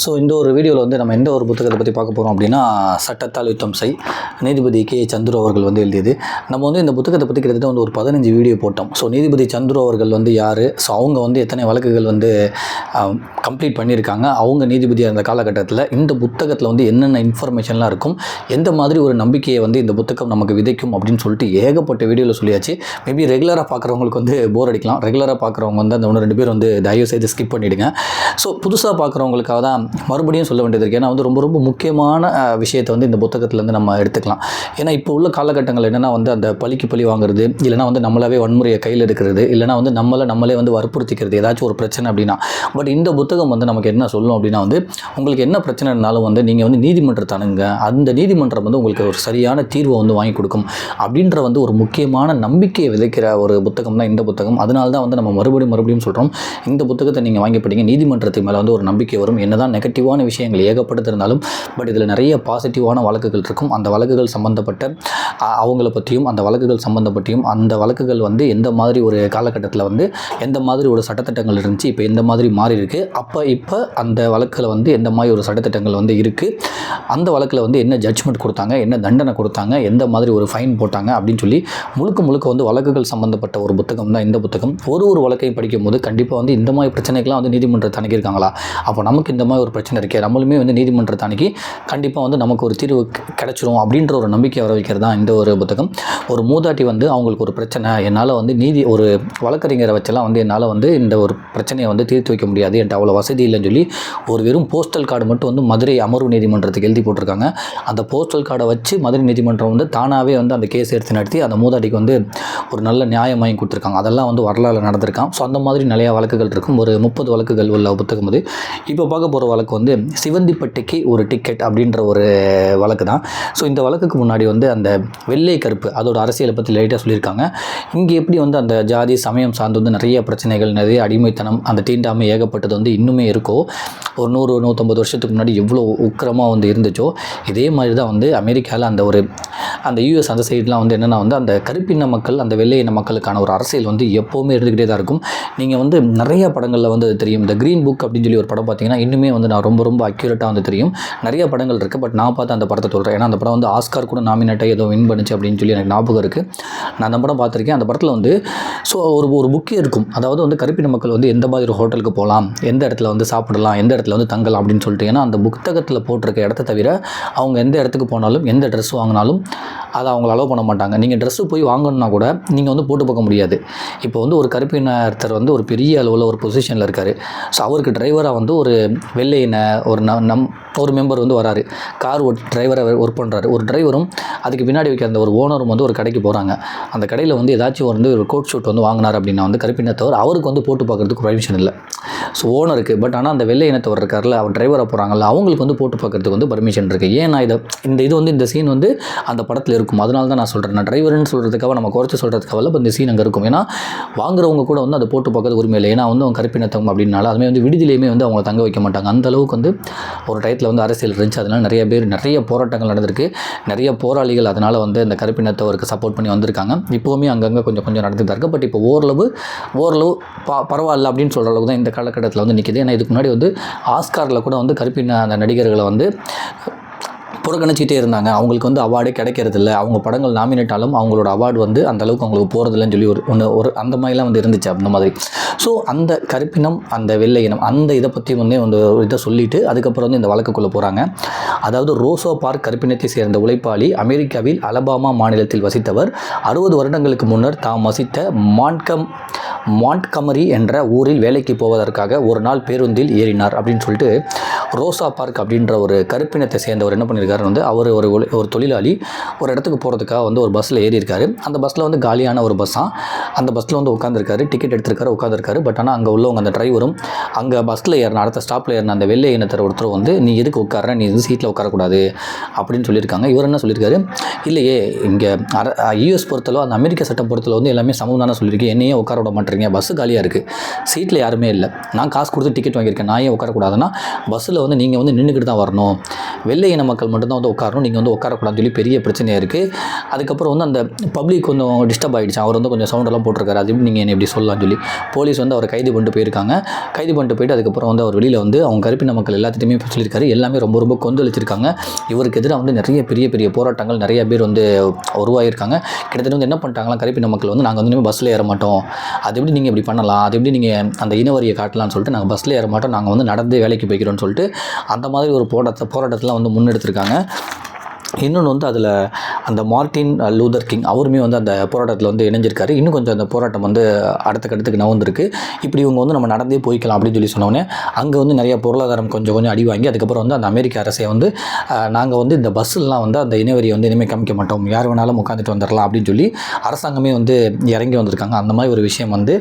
So இந்த ஒரு வீடியோவில் வந்து நம்ம எந்த ஒரு புத்தகத்தை பற்றி பார்க்க போகிறோம் அப்படின்னா சட்டத்தால் யுத்தம் செய். நீதிபதி கே. சந்துரு அவர்கள் வந்து எழுதியது. நம்ம வந்து இந்த புத்தகத்தை பற்றி கிட்டத்தட்ட வந்து ஒரு பதினஞ்சு வீடியோ போட்டோம். ஸோ நீதிபதி சந்துரு அவர்கள் வந்து யார்? ஸோ அவங்க வந்து எத்தனை வழக்குகள் வந்து கம்ப்ளீட் பண்ணியிருக்காங்க? அவங்க நீதிபதியாக இருந்த காலகட்டத்தில் இந்த புத்தகத்தில் வந்து என்னென்ன இன்ஃபர்மேஷன்லாம் இருக்கும்? எந்த மாதிரி ஒரு நம்பிக்கையை வந்து இந்த புத்தகம் நமக்கு விதைக்கும் அப்படின்னு சொல்லிட்டு ஏகப்பட்ட வீடியோவில் சொல்லியாச்சு. மேபி ரெகுலராக பார்க்குறவங்களுக்கு வந்து போர் அடிக்கலாம். ரெகுலராக பார்க்குறவங்க வந்து அந்த ஒன்று ரெண்டு பேர் வந்து தயவு செய்து ஸ்கிப் பண்ணிவிடுங்க ஸோ புதுசாக பார்க்குறவங்களுக்காக தான் மறுபடியும் சொல்ல வேண்டியது இருக்குது ஏன்னா வந்து ரொம்ப ரொம்ப முக்கியமான விஷயத்தை வந்து இந்த புத்தகத்துலேருந்து நம்ம எடுத்துக்கலாம். ஏன்னா இப்போ உள்ள காலகட்டங்கள் என்னென்னா வந்து அந்த பழிக்கு பழி வாங்குறது இல்லைனா வந்து நம்மளாவே வன்முறையை கையில் எடுக்கிறது இல்லைனா வந்து நம்மளை நம்மளே வந்து வற்புறுத்திக்கிறது ஏதாச்சும் ஒரு பிரச்சனை அப்படின்னா. பட் இந்த புத்தகம் வந்து நமக்கு என்ன சொல்லும் அப்படின்னா வந்து உங்களுக்கு என்ன பிரச்சனை இருந்தாலும் வந்து நீங்கள் வந்து நீதிமன்றத்தை அணுங்க அந்த நீதிமன்றம் வந்து உங்களுக்கு ஒரு சரியான தீர்வை வந்து வாங்கி கொடுக்கும். அப்படின்ற வந்து ஒரு முக்கியமான நம்பிக்கையை விதைக்கிற ஒரு புத்தகம் தான் இந்த புத்தகம். அதனால தான் வந்து நம்ம மறுபடியும் மறுபடியும் சொல்கிறோம் இந்த புத்தகத்தை நீங்கள் வாங்கி படிங்க. நீதிமன்றத்துக்கு மேலே வந்து ஒரு நம்பிக்கை வரும். என்னதான் நெகட்டிவான விஷயங்கள் ஏகப்படுத்திருந்தாலும் இருந்தாலும் பட் இதில் நிறைய பாசிட்டிவான வழக்குகள் இருக்கும். அந்த வழக்குகள் சம்மந்தப்பட்ட அவங்கள பற்றியும் அந்த வழக்குகள் சம்மந்தப்பட்டியும் அந்த வழக்குகள் வந்து எந்த மாதிரி ஒரு காலகட்டத்தில் வந்து எந்த மாதிரி ஒரு சட்டத்திட்டங்கள் இருந்துச்சு இப்போ எந்த மாதிரி மாறி இருக்குது அப்போ இப்போ அந்த வழக்கில் வந்து எந்த மாதிரி ஒரு சட்டத்திட்டங்கள் வந்து இருக்குது அந்த வழக்கில் வந்து என்ன ஜட்ஜ்மெண்ட் கொடுத்தாங்க என்ன தண்டனை கொடுத்தாங்க எந்த மாதிரி ஒரு ஃபைன் போட்டாங்க அப்படின்னு சொல்லி முழுக்க முழுக்க வந்து வழக்குகள் சம்மந்தப்பட்ட ஒரு புத்தகம் தான் இந்த புத்தகம். ஒரு ஒரு வழக்கையும் படிக்கும்போது கண்டிப்பாக வந்து இந்த மாதிரி பிரச்சனைக்கெல்லாம் வந்து நீதிமன்றத்தை அணுகியிருக்காங்களா? அப்போ நமக்கு இந்த மாதிரி ஒரு பிரச்சனை இருக்கே. நம்மளுமே வந்து நீதிமன்றத்தை அன்னைக்கு கண்டிப்பாக வந்து நமக்கு ஒரு தீர்வு கிடச்சிரும் கிடைச்சிரும் அப்படின்ற ஒரு நம்பிக்கை வர வைக்கிறது தான் இந்த ஒரு புத்தகம். ஒரு மூதாட்டி வந்து அவங்களுக்கு ஒரு பிரச்சனை. என்னால் வந்து நீதி ஒரு வழக்கறிஞரை வச்செல்லாம் வந்து என்னால் வந்து இந்த ஒரு பிரச்சனையை வந்து தீர்த்து வைக்க முடியாது. என்கிட்ட அவ்வளோ வசதி இல்லைன்னு சொல்லி ஒரு வெறும் போஸ்டல் கார்டு மட்டும் வந்து மதுரை அமர்வு நீதிமன்றத்துக்கு எழுதி போட்டிருக்காங்க. அந்த போஸ்டல் கார்டை வச்சு மதுரை நீதிமன்றம் வந்து தானாகவே வந்து அந்த கேஸ் எடுத்து நடத்தி அந்த மூதாட்டிக்கு வந்து ஒரு நல்ல நியாயம் வாங்கி கொடுத்துருக்காங்க. அதெல்லாம் வந்து வரலாறு நடந்திருக்கான் ஸோ அந்த மாதிரி நிறையா வழக்குகள் இருக்கும். ஒரு முப்பது வழக்குகள் உள்ள புத்தகம் அது. இப்போ பார்க்க போகிற வழக்கு வந்து சிவந்திப்பட்டிக்கு ஒரு டிக்கெட் அப்படின்ற ஒரு வழக்கு தான். ஸோ இந்த வழக்குக்கு முன்னாடி வந்து அந்த வெள்ளை கருப்பு அதோட அரசியலை பற்றி லைட்டாக சொல்லியிருக்காங்க. இங்கே எப்படி வந்து அந்த ஜாதி சமயம் சார்ந்து வந்து நிறைய பிரச்சனைகள் நிறைய அடிமைத்தனம் அந்த தீண்டாமை ஏகப்பட்டது வந்து இன்னுமே இருக்கோ ஒரு நூறு நூற்றம்பது வருஷத்துக்கு முன்னாடி எவ்வளோ உக்கிரமாக வந்து இருந்துச்சோ இதே மாதிரி தான் வந்து அமெரிக்காவில் அந்த ஒரு அந்த யூஎஸ் அந்த சைட்லாம் வந்து என்னென்னா வந்து அந்த கருப்பின மக்கள் அந்த வெள்ளை இன மக்களுக்கான ஒரு அரசியல் வந்து எப்போவுமே இருந்துக்கிட்டே தான் இருக்கும். நீங்கள் வந்து நிறைய படங்களில் வந்து தெரியும். இந்த க்ரீன் புக் அப்படின்னு சொல்லி ஒரு படம் பார்த்தீங்கன்னா இன்னுமே வந்து நான் ரொம்ப ரொம்ப அக்யூரேட்டாக வந்து தெரியும். நிறைய படங்கள் இருக்குது பட் நான் பார்த்து அந்த படத்தை சொல்கிறேன் ஏன்னா அந்த படம் வந்து ஆஸ்கார் கூட நாமினேட்டாக ஏதோ வின் பண்ணுச்சு அப்படின்னு சொல்லி எனக்கு ஞாபகம் இருக்குது நான் அந்த படம் பார்த்துருக்கேன். அந்த படத்தில் வந்து ஸோ ஒரு ஒரு புக்கே இருக்கும். அதாவது வந்து கருப்பின மக்கள் வந்து எந்த மாதிரி ஒரு ஹோட்டலுக்கு போகலாம்? எந்த இடத்துல வந்து சாப்பிடலாம்? எந்த இடத்துல வந்து தங்கலாம்? அப்படின்னு சொல்லிட்டு. ஏன்னா அந்த புத்தகத்தில் போட்டிருக்க இடத்த தவிர அவங்க எந்த இடத்துக்கு போனாலும் எந்த ட்ரெஸ் வாங்கினாலும் அதை அவங்கள அலோவ் பண்ண மாட்டாங்க. நீங்கள் ட்ரெஸ்ஸு போய் வாங்கணும்னா கூட நீங்கள் வந்து போட்டு பார்க்க முடியாது. இப்போ வந்து ஒரு கருப்பினத்தர் வந்து ஒரு பெரிய அளவில் ஒரு பொசிஷனில் இருக்கார். ஸோ அவருக்கு டிரைவராக வந்து ஒரு வெள்ளையின ஒரு ந நம் ஒரு மெம்பர் வந்து வராரு. கார் ஓட் டிரைவரை ஒர்க் பண்ணுறாரு ஒரு டிரைவரும் அதுக்கு பின்னாடி வைக்கிற அந்த ஒரு ஓனரும் வந்து ஒரு கடைக்கு போகிறாங்க அந்த கடையில் வந்து ஏதாச்சும் வந்து ஒரு கோட் ஷூட் வந்து வாங்கினார் அப்படின்னா வந்து கருப்பினத்தவர் அவருக்கு வந்து போட்டு பார்க்கறதுக்கு பர்மிஷன் இல்லை. ஸோ ஓனருக்கு பட் ஆனால் அந்த வெள்ளை இனத்தவர் இருக்கார்ல அவர் டிரைவராக போகிறாங்கல்ல அவங்களுக்கு வந்து போட்டு பார்க்கறதுக்கு வந்து பர்மிஷன் இருக்குது ஏன்னா இதை இந்த இது வந்து இந்த சீன் வந்து அந்த படத்தில் இருக்கும். அதனால தான் நான் சொல்கிறேன் நான் டிரைவர்னு சொல்கிறதுக்காக நம்ம குறைச்சி சொல்கிறதுக்காக இல்லை இப்போ இந்த சீன் அங்கே இருக்கும். ஏன்னா வாங்குறவங்க கூட வந்து அதை போட்டு பார்க்கறது உரிமை இல்லை ஏன்னா வந்து அவங்க கருப்பினத்தவங்க அப்படின்னால அதுமே வந்து விடுதியிலையுமே வந்து அவங்க தங்க வைக்க மாட்டாங்க. அந்த அளவுக்கு வந்து ஒரு டயத்தில் வந்து அரசியல் இருந்துச்சு. அதனால் நிறைய பேர் நிறைய போராட்டங்கள் நடந்திருக்கு. நிறைய போராளிகள் அதனால் வந்து இந்த கருப்பினத்தவருக்கு சப்போர்ட் பண்ணி வந்திருக்காங்க. இப்போவுமே அங்கங்கே கொஞ்சம் கொஞ்சம் நடந்துட்டு இருக்குது பட் இப்போ ஓரளவு ஓரளவு ப பரவாயில்ல அப்படின்னு சொல்கிற அளவுக்கு தான் இந்த காலகட்டத்தில் வந்து நிற்கிது ஏன்னா இதுக்கு முன்னாடி வந்து ஆஸ்காரில் கூட வந்து கருப்பின அந்த நடிகர்களை வந்து புறக்கணிச்சிட்டே இருந்தாங்க. அவங்களுக்கு வந்து அவார்டே கிடைக்கிறதில்ல. அவங்க படங்கள் நாமினேட் ஆலும் அவங்களோட அவார்டு வந்து அந்த அளவுக்கு அவங்களுக்கு போகிறதில்லன்னு சொல்லி ஒரு ஒன்று ஒரு அந்த மாதிரிலாம் வந்து இருந்துச்சு அந்த மாதிரி. ஸோ அந்த கருப்பினம் அந்த வெள்ளை இனம் அந்த இதை பற்றி வந்து வந்து ஒரு இதை சொல்லிட்டு அதுக்கப்புறம் வந்து இந்த வழக்குக்குள்ளே போகிறாங்க அதாவது ரோசோ பார்க் கருப்பினத்தை சேர்ந்த உழைப்பாளி அமெரிக்காவில் அலபாமா மாநிலத்தில் வசித்தவர் அறுபது வருடங்களுக்கு முன்னர் தாம் வசித்த மான்கம் மாண்ட்கமரி என்ற ஊரில் வேலைக்கு போவதற்காக ஒரு நாள் பேருந்தில் ஏறினார் அப்படின்னு சொல்லிட்டு ரோசா பார்க் அப்படின்ற ஒரு கருப்பினத்தை சேர்ந்தவர் என்ன பண்ணியிருக்காரு வந்து அவர் ஒரு ஒரு தொழிலாளி ஒரு இடத்துக்கு போகிறதுக்காக வந்து ஒரு பஸ்ஸில் ஏறி இருக்காரு அந்த பஸ்ஸில் வந்து காலியான ஒரு பஸ்ஸாக அந்த பஸ்ஸில் வந்து உட்காந்துருக்காரு டிக்கெட் எடுத்திருக்காரு உட்காந்துருக்காரு பட் ஆனால் அங்கே உள்ளவங்க அந்த டிரைவரும் அங்கே பஸ்ஸில் ஏறின அடுத்த ஸ்டாப்பில் ஏறின அந்த வெள்ளை இனத்தர் ஒருத்தர் வந்து நீ எதுக்கு உட்கார நீ வந்து சீட்டில் உட்காரக்கூடாது அப்படின்னு சொல்லியிருக்காங்க. இவர் என்ன சொல்லியிருக்காரு? இல்லையே இங்கே அர யூஎஸ் பொறுத்தளவு அந்த அமெரிக்க சட்டம் பொறுத்தளவு வந்து எல்லாமே சமம் தானே சொல்லியிருக்கேன் என்னையே உட்கார விட மாட்டேறீங்க. பஸ்ஸு காலியாக இருக்குது சீட்டில் யாருமே இல்லை. நான் காசு கொடுத்து டிக்கெட் வாங்கியிருக்கேன். நான் ஏன் உட்காரக்கூடாதுன்னா பஸ்ஸில் இடத்துல வந்து நீங்கள் வந்து நின்றுக்கிட்டு தான் வரணும். வெள்ளை இன மக்கள் மட்டும்தான் வந்து உட்காரணும். நீங்கள் வந்து உட்காரக்கூடாதுன்னு சொல்லி பெரிய பிரச்சனையாக இருக்குது அதுக்கப்புறம் வந்து அந்த பப்ளிக் கொஞ்சம் டிஸ்டர்ப் ஆகிடுச்சு அவர் வந்து கொஞ்சம் சவுண்டெல்லாம் போட்டிருக்காரு. அது எப்படி நீங்கள் என்ன இப்படி சொல்லலாம்னு சொல்லி போலீஸ் வந்து அவரை கைது பண்ணிட்டு போயிருக்காங்க. கைது பண்ணிட்டு போயிட்டு அதுக்கப்புறம் வந்து அவர் வெளியில் வந்து அவங்க கருப்பின மக்கள் எல்லாத்தையுமே சொல்லியிருக்காரு. எல்லாமே ரொம்ப ரொம்ப கொந்தளிச்சிருக்காங்க. இவருக்கு எதிராக வந்து நிறைய பெரிய பெரிய போராட்டங்கள் நிறைய பேர் வந்து உருவாகியிருக்காங்க கிட்டத்தட்ட வந்து என்ன பண்ணிட்டாங்களா கருப்பின மக்கள் வந்து நாங்கள் வந்து பஸ்ஸில் ஏற மாட்டோம். அது எப்படி நீங்கள் இப்படி பண்ணலாம்? அது எப்படி நீங்கள் அந்த இனவரியை காட்டலாம்னு சொல்லிட்டு நாங்கள் பஸ்ஸில் ஏற மாட்டோம். நாங்கள் வந்து நடந்து வேலைக்கு போய்க்கிறோம்னு சொல்லிட்டு அந்த மாதிரி ஒரு போராட்டத்தை போராட்டத்தில் வந்து முன்னெடுத்திருக்காங்க. இன்னொன்று வந்து அதில் அந்த மார்ட்டின் லூதர் கிங் அவருமே வந்து அந்த போராட்டத்தில் வந்து இணைஞ்சிருக்காரு. இன்னும் கொஞ்சம் அந்த போராட்டம் வந்து அடுத்த கட்டத்துக்கு நவந்திருக்கு இப்படி இவங்க வந்து நம்ம நடந்தே போய்க்கலாம் அப்படின்னு சொல்லி சொன்னோடனே அங்கே வந்து நிறைய பொருளாதாரம் கொஞ்சம் கொஞ்சம் அடி வாங்கி அதுக்கப்புறம் வந்து அந்த அமெரிக்க அரசை வந்து நாங்கள் வந்து இந்த பஸ்ஸுலாம் வந்து அந்த இனவரியை வந்து இனிமேல் காமிக்க மாட்டோம். யார் வேணாலும் உட்காந்துட்டு வந்துடலாம் அப்படின்னு சொல்லி அரசாங்கமே வந்து இறங்கி வந்திருக்காங்க. அந்த மாதிரி ஒரு விஷயம் வந்து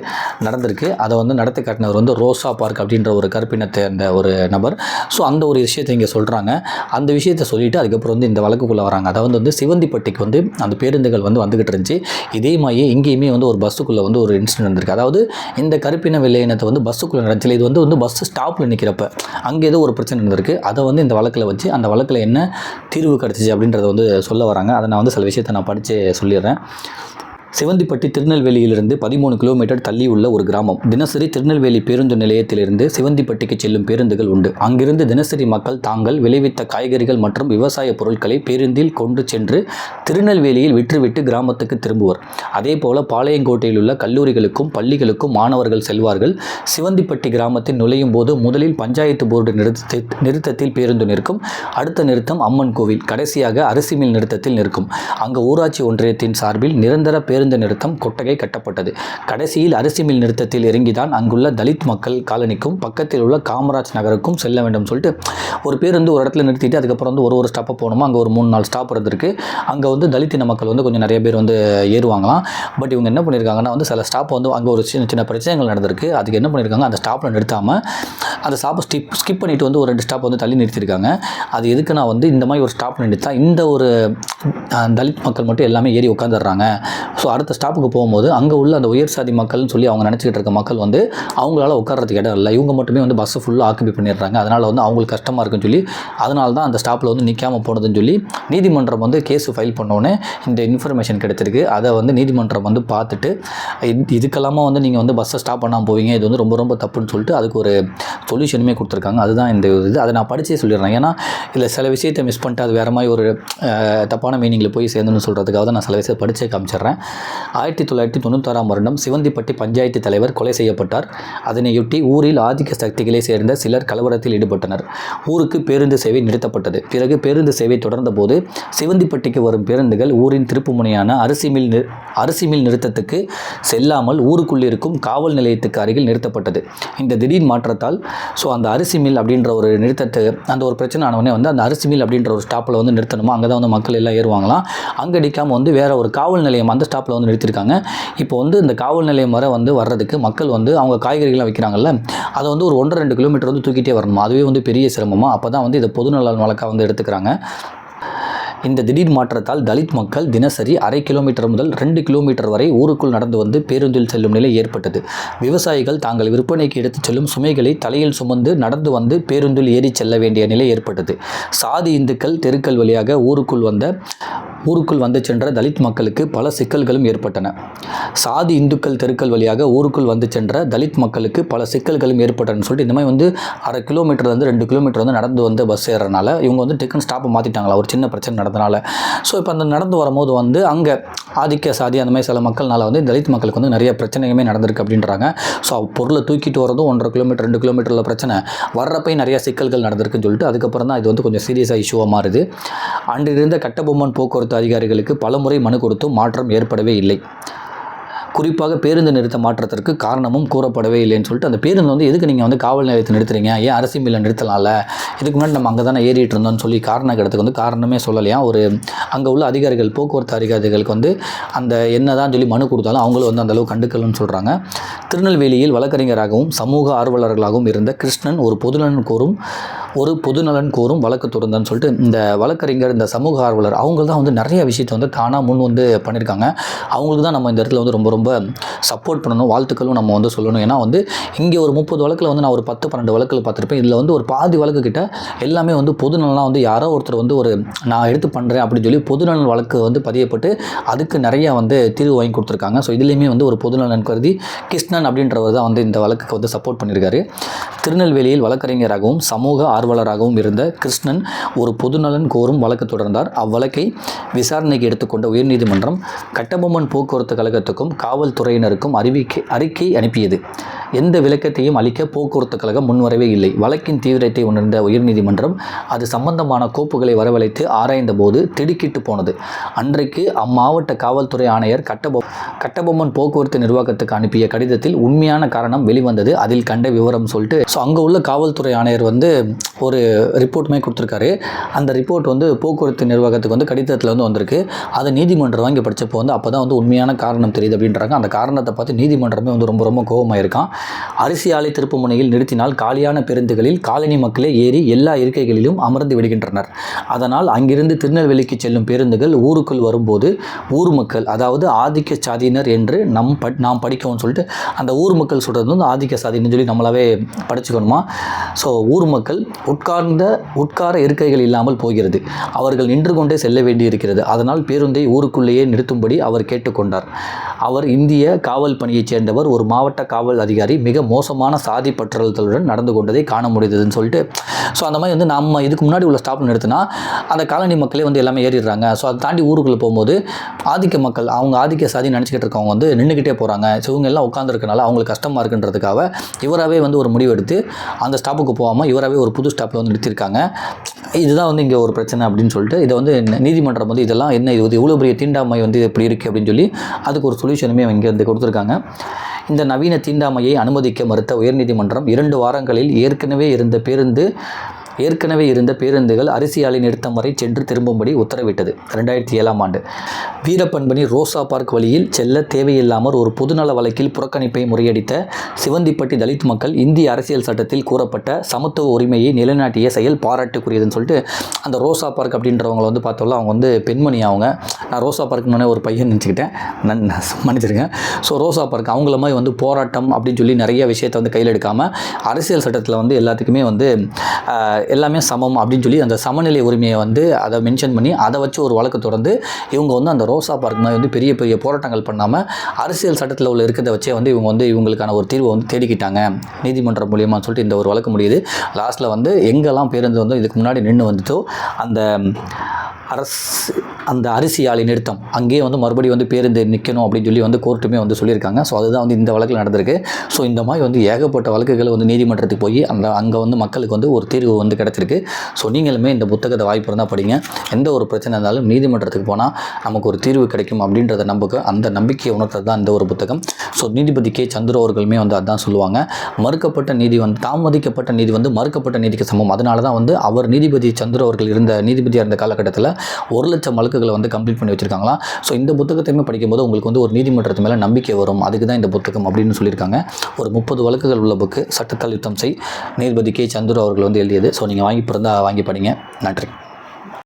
நடந்திருக்கு. அதை வந்து நடத்தி காட்டினவர் வந்து ரோசா பார்க் அப்படின்ற ஒரு கருப்பினத்தை அந்த ஒரு நபர். ஸோ அந்த ஒரு விஷயத்தை இங்கே சொல்கிறாங்க அந்த விஷயத்தை சொல்லிவிட்டு அதுக்கப்புறம் வந்து இந்த வழக்கு வழக்குக்குள்ளே வராங்க. அதாவது வந்து சிவந்திப்பட்டிக்கு வந்து அந்த பேருந்துகள் வந்து வந்துக்கிட்டு இருந்துச்சு. இதே மாதிரியே இங்கேயுமே வந்து ஒரு பஸ்ஸுக்குள்ளே வந்து ஒரு இன்சிடென்ட் நடந்திருக்கு. அதாவது இந்த கருப்பின வெள்ளையினத்தை வந்து பஸ்ஸுக்குள்ளே நடந்துச்சு இது வந்து வந்து பஸ் ஸ்டாப்பில் நிற்கிறப்ப அங்கே ஏதோ ஒரு பிரச்சனை நடந்திருக்கு. அதை வந்து இந்த வழக்கில் வச்சு அந்த வழக்கில் என்ன தீர்வு கிடச்சிச்சு அப்படின்றத வந்து சொல்ல வராங்க. அதை நான் வந்து சில விஷயத்தை நான் படித்து சொல்லிடுறேன். சிவந்திப்பட்டி திருநெல்வேலியிலிருந்து பதிமூணு கிலோமீட்டர் தள்ளி உள்ள ஒரு கிராமம். தினசரி திருநெல்வேலி பேருந்து நிலையத்திலிருந்து சிவந்திப்பட்டிக்கு செல்லும் பேருந்துகள் உண்டு. அங்கிருந்து தினசரி மக்கள் தாங்கள் விளைவித்த காய்கறிகள் மற்றும் விவசாய பொருட்களை பேருந்தில் கொண்டு சென்று திருநெல்வேலியில் விற்றுவிட்டு கிராமத்துக்கு திரும்புவர். அதே போல பாளையங்கோட்டையில் உள்ள கல்லூரிகளுக்கும் பள்ளிகளுக்கும் மாணவர்கள் செல்வார்கள். சிவந்திப்பட்டி கிராமத்தில் நுழையும் போது முதலில் பஞ்சாயத்து போர்டு நிறுத்த நிறுத்தத்தில் பேருந்து நிற்கும். அடுத்த நிறுத்தம் அம்மன் கோவில். கடைசியாக அரிசி மில் நிறுத்தத்தில் நிற்கும். அங்கு ஊராட்சி ஒன்றியத்தின் சார்பில் நிரந்தர பேருந்து நிறுத்தம் கொட்டகை கட்டப்பட்டது. கடைசியில் அரிசி மில் நிறுத்தத்தில் இறங்கிதான் அங்குள்ள தலித் மக்கள் காலனிக்கும் பக்கத்தில் உள்ள காமராஜ் நகருக்கும் செல்ல வேண்டும் சொல்லிட்டு ஒரு பேருந்து ஒரு இடத்துல நிறுத்திட்டு அதுக்கப்புறம் வந்து ஒரு ஒரு ஸ்டாப்பை போகணுமா? அங்கே ஒரு மூணு நாலு ஸ்டாப் இருந்திருக்கு. அங்கே வந்து தலித்தின மக்கள் வந்து கொஞ்சம் நிறைய பேர் வந்து ஏறுவாங்களாம். பட் இவங்க என்ன பண்ணியிருக்காங்கன்னா வந்து சில ஸ்டாப் வந்து அங்கே ஒரு சின்ன சின்ன பிரச்சனைகள் நடந்திருக்கு. அதுக்கு என்ன பண்ணியிருக்காங்க அந்த ஸ்டாப்பில் நிறுத்தாமல் அந்த ஸ்டாப்பை ஸ்டிப் ஸ்கிப் பண்ணிவிட்டு வந்து ஒரு ரெண்டு ஸ்டாப் வந்து தள்ளி நிறுத்தியிருக்காங்க அது எதுக்கு நான் வந்து இந்த மாதிரி ஒரு ஸ்டாப் நிறுத்தா இந்த ஒரு தலித் மக்கள் மட்டும் எல்லாமே ஏறி உட்காந்துடுறாங்க ஸோ அடுத்த ஸ்டாப்புக்கு போகும்போது அங்கே உள்ள அந்த உயர் சாதி மக்கள்னு சொல்லி அவங்க நினச்சிக்கிட்டு இருக்க மக்கள் வந்து அவங்களால உட்கார்றதுக்கு இடம் இல்லை. இவங்க மட்டுமே வந்து பஸ்ஸை ஃபுல்லாக ஆக்குபை பண்ணிடுறாங்க. அதனால் வந்து அவங்களுக்கு கஷ்டமாக இருக்குன்னு சொல்லி அதனால தான் அந்த ஸ்டாப்பில் வந்து நிற்காம போனதுன்னு சொல்லி நீதிமன்றம் வந்து கேஸ் ஃபைல் பண்ணோன்னே இந்த இன்ஃபர்மேஷன் கிடைச்சிருக்கு. அதை வந்து நீதிமன்றம் வந்து பார்த்துட்டு இது- இதுக்கெல்லாமா வந்து நீங்கள் வந்து பஸ்ஸை ஸ்டாப் பண்ணாமல் போவீங்க. இது வந்து ரொம்ப ரொம்ப தப்புன்னு சொல்லிட்டு அதுக்கு ஒரு சொல்யூஷனுமே கொடுத்துருக்காங்க. அதுதான் இந்த இது. அதை நான் படித்தே சொல்லிடுறேன். ஏன்னா இதில் சில விஷயத்தை மிஸ் பண்ணிட்டு அது வேறு மாதிரி ஒரு தப்பான மீனிங்கில் போய் சேர்ந்துன்னு சொல்கிறதுக்காக தான் நான் சில விஷயத்தை படித்தே காமிச்சிடுறேன். ஆயிரத்தி தொள்ளாயிரத்தி தொண்ணூத்தாறாம் வருடம் சிவந்திப்பட்டி பஞ்சாயத்து தலைவர் கொலை செய்யப்பட்டார். அதனையொட்டி ஊரில் ஆதிக்க சக்திகளை சேர்ந்த சிலர் கலவரத்தில் ஈடுபட்டனர். ஊருக்கு பேருந்து சேவை நிறுத்தப்பட்டது. பிறகு பேருந்து சேவை தொடர்ந்தபோது சிவந்திப்பட்டிக்கு வரும் பேருந்துகள் ஊரின் திருப்புமுனையான அரிசி அரிசிமில் அரிசி மில் நிறுத்தத்துக்கு செல்லாமல் ஊருக்குள் இருக்கும் காவல் நிலையத்துக்கு அருகில் நிறுத்தப்பட்டது. இந்த திடீர் மாற்றத்தால் ஸோ அந்த அரிசி மில் அப்படின்ற ஒரு நிறுத்தத்தை அந்த ஒரு பிரச்சனை ஆனவொடனே வந்து அந்த அரிசி மில் அப்படின்ற ஒரு ஸ்டாப்பில் வந்து நிறுத்தணுமா? அங்கே தான் வந்து மக்கள் எல்லாம் ஏறுவாங்களாம் அங்கே அடிக்காமல் வந்து வேற ஒரு காவல் நிலையம் அந்த ஸ்டாப்பில் வந்து நிறுத்தியிருக்காங்க இப்போ வந்து இந்த காவல் நிலையம் வரை வந்து வர்றதுக்கு மக்கள் வந்து அவங்க காய்கறிகள்லாம் வைக்கிறாங்கல்ல அதை வந்து ஒரு ஒன்றரை ரெண்டு கிலோமீட்டர் வந்து தூக்கிட்டே வரணும்? அதுவே வந்து பெரிய சிரமமா? அப்போ தான் வந்து இதை பொதுநல வழக்காக வந்து எடுத்துக்கிறாங்க. இந்த திடீர் மாற்றத்தால் தலித் மக்கள் தினசரி அரை கிலோமீட்டர் முதல் ரெண்டு கிலோமீட்டர் வரை ஊருக்குள் நடந்து வந்து பேருந்தில் செல்லும் நிலை ஏற்பட்டது. விவசாயிகள் தாங்கள் விற்பனைக்கு எடுத்துச் செல்லும் சுமைகளை தலையில் சுமந்து நடந்து வந்து பேருந்தில் ஏறிச் செல்ல வேண்டிய நிலை ஏற்பட்டது. சாதி இந்துக்கள் தெருக்கள் வழியாக ஊருக்குள் வந்த ஊருக்குள் வந்து சென்ற தலித் மக்களுக்கு பல சிக்கல்களும் ஏற்பட்டன. சாதி இந்துக்கள் தெருக்கள் வழியாக ஊருக்குள் வந்து சென்ற தலித் மக்களுக்கு பல சிக்கல்களும் ஏற்பட்டன. சொல்லிட்டு இந்த மாதிரி வந்து அரை கிலோமீட்டர் வந்து ரெண்டு கிலோமீட்டர் வந்து நடந்து வந்து பஸ் ஏறனால இவங்க வந்து டெக்கன் ஸ்டாப்பை மாற்றிட்டாங்களா ஒரு சின்ன பிரச்சனை நடந்தனால ஸோ இப்போ அந்த நடந்து வரும்போது வந்து அங்கே ஆதிக்க சாதி அந்த மாதிரி சில மக்கள்னால வந்து தலித் மக்களுக்கு வந்து நிறைய பிரச்சனையுமே நடந்திருக்கு அப்படின்றாங்க. ஸோ பொருளை தூக்கிட்டு வரதும் ஒன்றரை கிலோமீட்டர் ரெண்டு கிலோமீட்டரில் பிரச்சனை. வர்றப்பையும் நிறைய சிக்கல்கள் நடந்திருக்குன்னு சொல்லிட்டு அதுக்கப்புறம் தான் இது வந்து கொஞ்சம் சீரியஸாக இஷ்யூவாக மாறுது. அன்றிருந்த கட்டபொம்மன் போக்குவரத்து அதிகாரிகளுக்கு பலமுறை மனு கொடுத்தும் மாற்றம் ஏற்படவே இல்லை. குறிப்பாக பேருந்து நிறுத்த மாற்றத்திற்கு காரணமும் கூறப்படவே இல்லைன்னு சொல்லிட்டு அந்த பேருந்து வந்து எதுக்கு நீங்கள் வந்து காவல் நிலையத்தை நிறுத்துறீங்க? ஏன் அரசு மில்லை நிறுத்தலாம்ல? இதுக்கு முன்னாடி நம்ம அங்கே தானே ஏறிட்டு இருந்தோம்னு சொல்லி காரணம் கிடத்துக்கு வந்து காரணமே சொல்லலையா? ஒரு அங்கே உள்ள அதிகாரிகள் போக்குவரத்து அதிகாரிகளுக்கு வந்து அந்த என்ன தான் சொல்லி மனு கொடுத்தாலும் அவங்களும் வந்து அந்த அளவு கண்டுக்கலன்னு சொல்கிறாங்க திருநெல்வேலியில் வழக்கறிஞராகவும் சமூக ஆர்வலர்களாகவும் இருந்த கிருஷ்ணன் ஒரு பொதுநலன் கோரும் ஒரு பொதுநலன் கோரும் வழக்கு தொடர்ந்தான்னு சொல்லிட்டு இந்த வழக்கறிஞர் இந்த சமூக ஆர்வலர் அவங்க தான் வந்து நிறைய விஷயத்தை வந்து தானாக முன் வந்து பண்ணியிருக்காங்க அவங்களுக்கு தான் நம்ம இந்த இடத்துல வந்து ரொம்ப ரொம்ப சப்போர்ட் பண்ணணும் வாழ்த்துக்களும் நம்ம வந்து சொல்லணும். ஏன்னா வந்து இங்கே ஒரு முப்பது வழக்கில் வந்து நான் ஒரு பத்து பன்னெண்டு வழக்கில் பார்த்துருப்பேன். இதில் வந்து ஒரு பாதி வழக்கு கிட்ட எல்லாமே வந்து பொதுநலனாக வந்து யாரோ ஒருத்தர் வந்து ஒரு நான் எடுத்து பண்ணுறேன் அப்படின்னு சொல்லி பொதுநலன் வழக்கு வந்து பதியப்பட்டு அதுக்கு நிறைய வந்து தீர்வு வாங்கி கொடுத்துருக்காங்க. ஸோ இதுலேயுமே வந்து ஒரு பொதுநலன் கருதி கிருஷ்ணன் அப்படின்றவர் தான் வந்து இந்த வழக்குக்கு வந்து சப்போர்ட் பண்ணியிருக்காரு. திருநெல்வேலியில் வழக்கறிஞராகவும் சமூக ஆர்வலராகவும் இருந்த கிருஷ்ணன் ஒரு பொதுநலன் கோரும் வழக்கு தொடர்ந்தார். அவ்வழக்கை விசாரணைக்கு எடுத்துக்கொண்ட உயர்நீதிமன்றம் கட்டபொம்மன் போக்குவரத்து கழகத்துக்கும் காவல்துறையினருக்கும் அறிவிக்கை அறிக்கை அனுப்பியது. எந்த விளக்கத்தையும் அளிக்க போக்குவரத்து கழகம் முன்வரவே இல்லை. வழக்கின் தீவிரத்தை உணர்ந்த உயர்நீதிமன்றம் அது சம்பந்தமான கோப்புகளை வரவழைத்து ஆராய்ந்த போது திடுக்கிட்டு போனது. அன்றைக்கு அம்மாவட்ட காவல்துறை ஆணையர் கட்டபொ கட்டபொம்மன் போக்குவரத்து நிர்வாகத்துக்கு அனுப்பிய கடிதத்தில் உண்மையான காரணம் வெளிவந்தது. அதில் கண்ட விவரம் சொல்லிட்டு ஸோ அங்கே உள்ள காவல்துறை ஆணையர் வந்து ஒரு ரிப்போர்ட்டுமே கொடுத்துருக்காரு. அந்த ரிப்போர்ட் வந்து போக்குவரத்து நிர்வாகத்துக்கு வந்து கடிதத்தில் வந்து வந்திருக்கு. அதை நீதிமன்றம் வாங்கி படித்தப்போ வந்து அப்போ தான் வந்து உண்மையான காரணம் தெரியுது அப்படின்றாங்க. அந்த காரணத்தை பார்த்து நீதிமன்றமே வந்து ரொம்ப ரொம்ப கோபமாக இருக்கான் அரிசி ஆலை திருப்பு முனையில் நிறுத்தினால் காலியான பேருந்துகளில் காலனி மக்களே ஏறி எல்லா இருக்கைகளிலும் அமர்ந்து விடுகின்றனர். அதனால் அங்கிருந்து திருநெல்வேலிக்கு செல்லும் பேருந்துகள் ஊருக்குள் வரும்போது ஊர் மக்கள் அதாவது ஆதிக்க சாதியினர் என்று நம் பட் நாம் படிக்கவும் சொல்லிட்டு அந்த ஊர் மக்கள் சொல்கிறது வந்து ஆதிக்க சாதின்னு சொல்லி நம்மளாவே படிச்சுக்கணுமா? ஸோ ஊர் மக்கள் உட்கார்ந்த உட்கார இருக்கைகள் இல்லாமல் போகிறது. அவர்கள் நின்று கொண்டே செல்ல வேண்டியிருக்கிறது. அதனால் பேருந்தை ஊருக்குள்ளேயே நிறுத்தும்படி அவர் கேட்டுக்கொண்டார். அவர் இந்திய காவல் பணியைச் சேர்ந்தவர் ஒரு மாவட்ட காவல் அதிகாரி மிக மோசமான சாதி பற்றுதலுடன் நடந்து கொண்டதை காண முடியுதுன்னு சொல்லிட்டு ஸோ அந்த மாதிரி வந்து நம்ம இதுக்கு முன்னாடி உள்ள ஸ்டாப் நிறுத்தினா அந்த காலனி மக்களே வந்து எல்லாமே ஏறிடுறாங்க. ஸோ அதை தாண்டி ஊருக்குள்ளே போகும்போது ஆதிக்க மக்கள் அவங்க ஆதிக்க சாதி நினச்சிக்கிட்டு இருக்கவங்க வந்து நின்றுக்கிட்டே போகிறாங்க ஸோ இவங்க எல்லாம் உட்காந்துருக்கனால அவங்களுக்கு கஷ்டமாக இருக்குன்றதுக்காக இவராகவே வந்து ஒரு முடிவெடுத்து அந்த ஸ்டாப்புக்கு போகாமல் இவராகவே ஒரு புது ஸ்டாப்பில் வந்து நிறுத்தியிருக்காங்க. இதுதான் வந்து இங்கே ஒரு பிரச்சனை அப்படின்னு சொல்லிட்டு இதை வந்து நீதிமன்றம் வந்து இதெல்லாம் என்ன இது இவ்வளோ பெரிய தீண்டாமை வந்து இப்படி இருக்குது அப்படின்னு சொல்லி அதுக்கு ஒரு சொல்யூஷனுமே இங்கே வந்து கொடுத்துருக்காங்க. இந்த நவீன தீண்டாமையை அனுமதிக்க மறுத்த உயர்நீதிமன்றம் இரண்டு வாரங்களில் ஏற்கனவே இருந்த பேருந்து ஏற்கனவே இருந்த பேருந்துகள் அரிசி நிறுத்தம் வரை சென்று திரும்பும்படி உத்தரவிட்டது. ரெண்டாயிரத்தி ஏழாம் ஆண்டு. வீரப்பன்பணி ரோசா பார்க் வழியில் செல்ல தேவையில்லாமல் ஒரு பொதுநல வழக்கில் புறக்கணிப்பை முறியடித்த சிவந்திப்பட்டி தலித் மக்கள் இந்திய அரசியல் சட்டத்தில் கூறப்பட்ட சமத்துவ உரிமையை நிலைநாட்டிய செயல் பாராட்டுக்குரியதுன்னு சொல்லிட்டு அந்த ரோசா பார்க் அப்படின்றவங்களை வந்து பார்த்தோம்ல அவங்க வந்து பெண்மணி அவங்க. நான் ரோசா பார்க்னு ஒரு பையன் நினச்சிக்கிட்டேன். நன் மன்னிச்சிருங்க. ஸோ ரோசா பார்க் அவங்கள மாதிரி வந்து போராட்டம் அப்படின்னு சொல்லி நிறைய விஷயத்தை வந்து கையில் எடுக்காமல் அரசியல் சட்டத்தில் வந்து எல்லாத்துக்குமே வந்து எல்லாமே சமம் அப்படின்னு சொல்லி அந்த சமநிலை உரிமையை வந்து அதை மென்ஷன் பண்ணி அதை வச்சு ஒரு வழக்கு தொடர்ந்து இவங்க வந்து அந்த ரோசா பார்க் மாதிரி வந்து பெரிய பெரிய போராட்டங்கள் பண்ணாமல் அரசியல் சட்டத்தில் உள்ள இருக்கிறத வச்சே வந்து இவங்க வந்து இவங்களுக்கான ஒரு தீர்வை வந்து தேடிக்கிட்டாங்க. நீதிமன்றம் மூலியமாக சொல்லிட்டு இந்த ஒரு வழக்கு முடியுது. லாஸ்ட்டில் வந்து எங்கெல்லாம் பேருந்து வந்து இதுக்கு முன்னாடி நின்று வந்துட்டோ அந்த அரசு அந்த அரிசி ஆலை நிறுத்தம். அங்கேயே வந்து மறுபடியும் வந்து பேருந்து நிற்கணும் அப்படின்னு சொல்லி வந்து கோர்ட்டுமே வந்து சொல்லியிருக்காங்க. ஸோ அதுதான் வந்து இந்த வழக்கில் நடந்திருக்கு. ஸோ இந்த மாதிரி வந்து ஏகப்பட்ட வழக்குகள் வந்து நீதிமன்றத்துக்கு போய் அந்த அங்கே வந்து மக்களுக்கு வந்து ஒரு தீர்வு வந்து கிடச்சிருக்கு. ஸோ நீங்களுமே இந்த புத்தகத்தை வாய்ப்பு இருந்தால் படிங்க. எந்த ஒரு பிரச்சனை இருந்தாலும் நீதிமன்றத்துக்கு போனால் நமக்கு ஒரு தீர்வு கிடைக்கும் அப்படின்றத நம்பிக்கை அந்த நம்பிக்கையை உணர்த்தது தான் இந்த ஒரு புத்தகம். ஸோ நீதிபதி கே. சந்திர அவர்களுமே வந்து அதான் சொல்லுவாங்க. மறுக்கப்பட்ட நீதி வந்து தாமதிக்கப்பட்ட நீதி வந்து மறுக்கப்பட்ட நீதிக்கு சமம். அதனால தான் வந்து அவர் நீதிபதி சந்திர அவர்கள் இருந்த நீதிபதியாக இருந்த காலகட்டத்தில் ஒரு லட்சம் வழக்குகளை வந்து கம்ப்ளீட் பண்ணி வச்சுருக்காங்களா? ஸோ இந்த புத்தகத்தையுமே படிக்கும்போது உங்களுக்கு வந்து ஒரு நீதிமன்றத்து மேலே நம்பிக்கை வரும். அதுக்கு தான் இந்த புத்தகம் அப்படின்னு சொல்லியிருக்காங்க. ஒரு முப்பது வழக்குகள் உள்ள புக்கு சட்டத்தால் யுத்தம் செய். நீதிபதி கே. சந்துரு அவர்கள் வந்து எழுதியது. ஸோ நீங்கள் வாங்கி பிறந்தால் வாங்கி படிங்க. நன்றி.